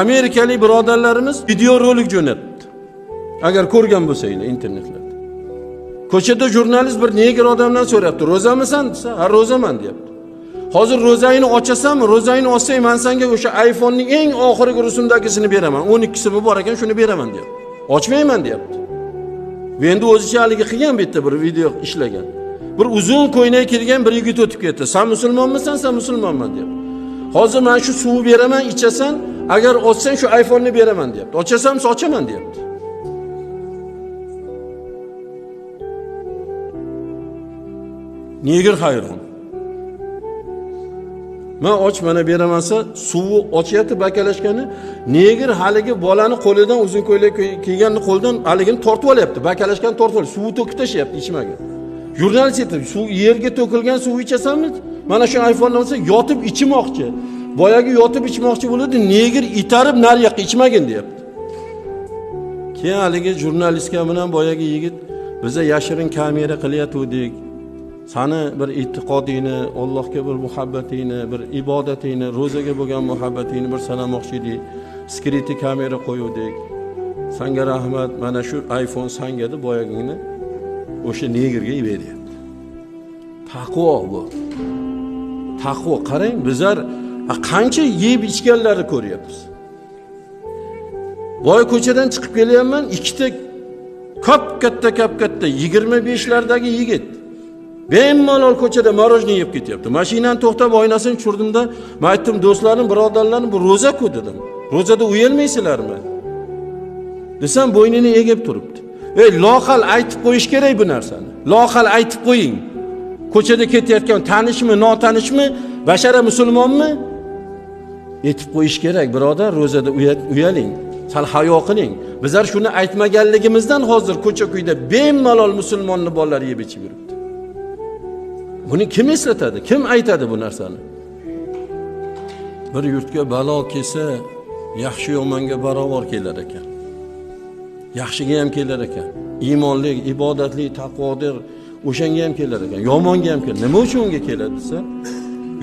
amerikalik birodarlarimiz videorolik jo'natdi agar ko'rgan bo'lsanglar internetlarda ko'chada jurnalist bir neger odamdan so'rayapti ro'zamisan desa ha ro'zaman deyapti hozir ro'zangni ochasanmi ro'zangni ochsang man senga o'sha iphonening eng oxirgi rusumdagisini beraman o'n ikkisimi bor ekan shuni beraman deyapti ochmayman deyapti bu endi o'zicha haligi qilgan bu yerda bir video ishlagan bir uzun ko'ylak kiygan bir yigit o'tib ketdi san musulmonmisan san musulmonman deyapti hozir man shu suvni beraman ichasan agar ochsang shu iphoneni beraman deyapti. Ochasam sochaman deyapti. Negir hayron? Man och mana beramansa suvni ochyapti bakalashgani. Negir haligi bolani qo'lidan uzun ko'ylak kiyganni qo'lidan haligini tortib olyapti. Bakalashgani tortib olyapti. Suvni to'kib tashlayapti ichmaga jurnalist aytadi suv yerga to'kilgan suvni ichasanmi? Mana shu iphone olsa yotib ichmoqchi boyagi yotib ichmoqchi bo'ladi negir itarib nariyoqqa ichmagin deyapti. Keyin haligi jurnalistka bilan boyagi yigit biza yashirin kamera qilayotgandik sani bir e'tiqodingni allohga bir muhabbatingni bir ibodatingni ro'zaga bo'lgan muhabbatingni bir sanamoqchi edik. Skriti kamera qo'yuvdik. Sanga rahmat mana shu iphone sanga deb boyagini o'sha negirga beryapti taqvo bu. Taqvo qarang bizlar qancha yeb ichganlarni ko'ryapmiz boy ko'chadan chiqib kelyapman ikkita kop katta kop katta yigirma beshlardagi yigit. Bemalol ko'chada morojniy yeb ketyapti mashinani to'xtab oynasini tushirdimda man aytdim do'stlarim birodarlarim bu ro'za-ku dedim ro'zada uyalmaysizlarmi desam bo'ynini egib turibdi ey loqal aytib qo'yish kerak bu narsani. Loqal aytib qo'ying. Ko'chada ketayotgan tanishmi notanishmi bashara musulmonmi aytib qo'yish kerak birodar ro'zada uyaling sal hayo qiling. Bizlar shuni aytmaganligimizdan hozir ko'cha kuyda bemalol musulmonni bolalari yeb ichib yuribdi. Buni kim eslatadi? Kim aytadi bu narsani? Bir yurtga balo kelsa yaxshi yomonga barobar kelar ekan. Yaxshiga ham kelar ekan. Iymonli ibodatli taqvodir o'shanga ham kelar ekan. Yomonga ham kelar. Nima uchun unga keladi desa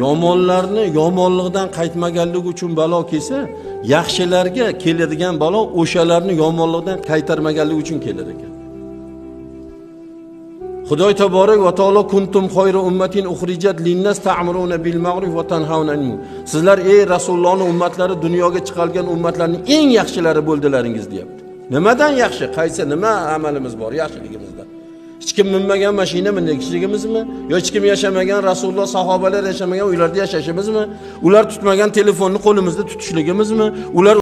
yomonlarni yomonlikdan qaytmaganligi uchun balo kelsa yaxshilarga keladigan balo o'shalarni yomonlikdan qaytarmaganligi uchun kelar ekan Xudoy taborak va taolo kuntum xoyra ummatin uxrijat linnas ta'muruna bil ma'ruf va tanhauna. Sizlar ey Rasulullohning ummatlari dunyoga chiqargan ummatlarning eng yaxshilari bo'ldilaringiz deyapti. Nimadan yaxshi? Qaysi nima amalimiz bor yaxshiligimizda? Hech kim minmagan mashina minishligimizmi? Yo hech kim yashamagan Rasululloh sahobalar yashamagan uylarda yashashimizmi? Ular tutmagan telefonni qo'limizda tutishligimizmi? Ular